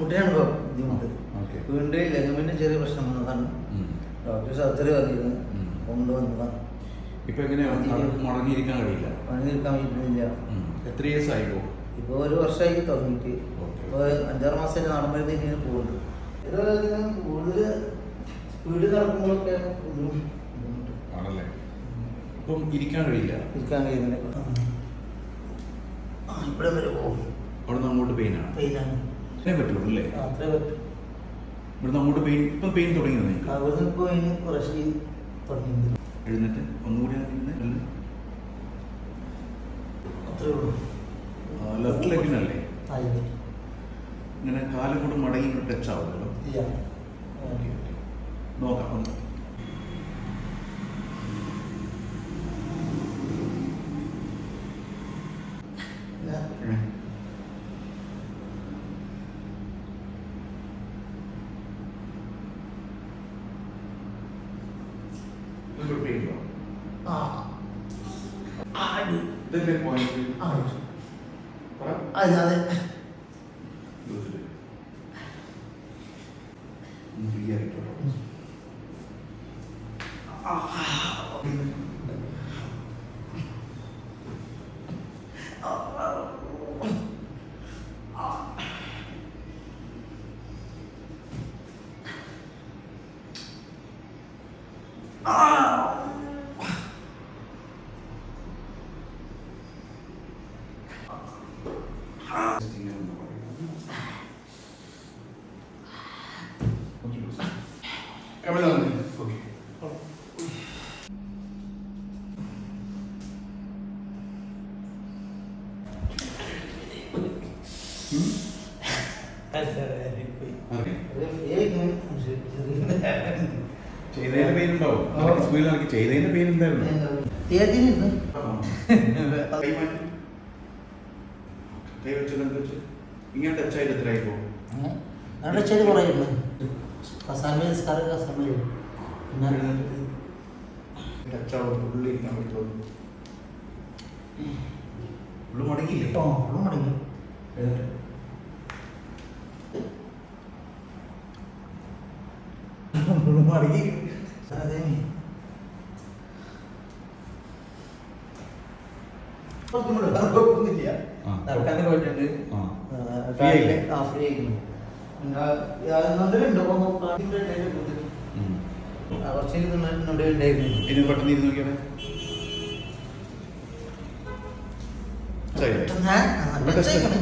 മുട്ടിനാണ് ബുദ്ധിമുട്ട് വീണ്ടും ലെഗമെന്റ് ചെറിയ പ്രശ്നം വന്നതാണ്. ഡോക്ടർ സർജറി ഉം. കൊണ്ടുവന്നതാണ് ഇപ്പൊ എങ്ങനെയാ? നട- മടങ്ങിയിരിക്കാൻ കഴിയില്ല. തീർക്കാൻ പറ്റുന്നില്ല. എത്ര ഇയേഴ്സ് ആയിപ്പോ? ഇപ്പോൾ ഒരു വർഷമായി തുടങ്ങിയിട്ട്. ഇപ്പോൾ അഞ്ചാറ് മാസമായിട്ട് നടന്നിരുന്ന ഇങ്ങനെ പോകുന്നുണ്ട്. ഇതുപോലെ കൂടുതൽ സ്പീഡ് നടക്കുമ്പോഴൊക്കെ ആണല്ലേ? ഇപ്പം ഇരിക്കാൻ കഴിയില്ല. ഇരിക്കാൻ കഴിയുന്നില്ല. ഇവിടെ വരെ പോകും അവിടെ നിന്ന് അങ്ങോട്ട് പെയിനാണ്. പെയിനാണ്. അത്രേ പറ്റുള്ളൂ അല്ലേ അത്രേ പറ്റും. ഇവിടുന്ന് അങ്ങോട്ട് പെയിൻ ഇപ്പൊ പെയിൻ തുടങ്ങിയോ നിങ്ങൾക്ക്? അവിടുന്ന് ഇപ്പോൾ അതിന് കുറച്ച് തുടങ്ങിയിട്ടുണ്ട്. എഴുന്നേറ്റ് ഒന്നുകൂടി എഴുന്നേറ്റ് അത്രേ ഉള്ളൂ. ലെഫ്റ്റ് ലെഗിനല്ലേ ആയില്ലേ ഇങ്ങനെ കാലം കൂടെ മടങ്ങി ടച്ച് ആവുമല്ലോ നോക്കാം ഒന്ന് ഇല്ല. നിങ്ങൾക്ക് പെയിൻ ഉണ്ടോ ആ ആ അടി. ഇതല്ലേ പോയിന്റ് ആ അതെ അതെ ഫ്രീ ആയിട്ടോ Camera on. Okay. ഓക്കെ ചെയ്തതിന്റെ നടക്കി ചെയ്തതിന്റെ പെയിൻ എന്തായിരുന്നു ഏതിന് കൈ മാറ്റി കൈ വെച്ചു കണ്ടു വെച്ചു ഇങ്ങനെ ടച്ച് ആയിട്ട് എത്ര ആയിപ്പോ അവിടെ ചെയ്ത് കസാമയിൽ സമയം കസാമയിൽ പിന്നെ ടച്ച് ആവും ഉള്ളിൽ ഇരിക്കാൻ പറ്റുള്ളൂ. ഉള്ളു മടങ്ങിയില്ലേ? ഓ ഉള്ളു മുടങ്ങി. ഉള്ളും അതെ. കുഴപ്പമൊന്നുമില്ല ആ. നടക്കാനൊക്കെ പോയിട്ടുണ്ട്. ആ. ഫ്രീ ആയിരുന്നു നന്ദിലുണ്ട് കുറച്ച് ഉണ്ടായിരുന്നു. ഇനി പെട്ടെന്ന് ഇരുന്ന് നോക്കിയാലേ ശരി. പെട്ടെന്ന്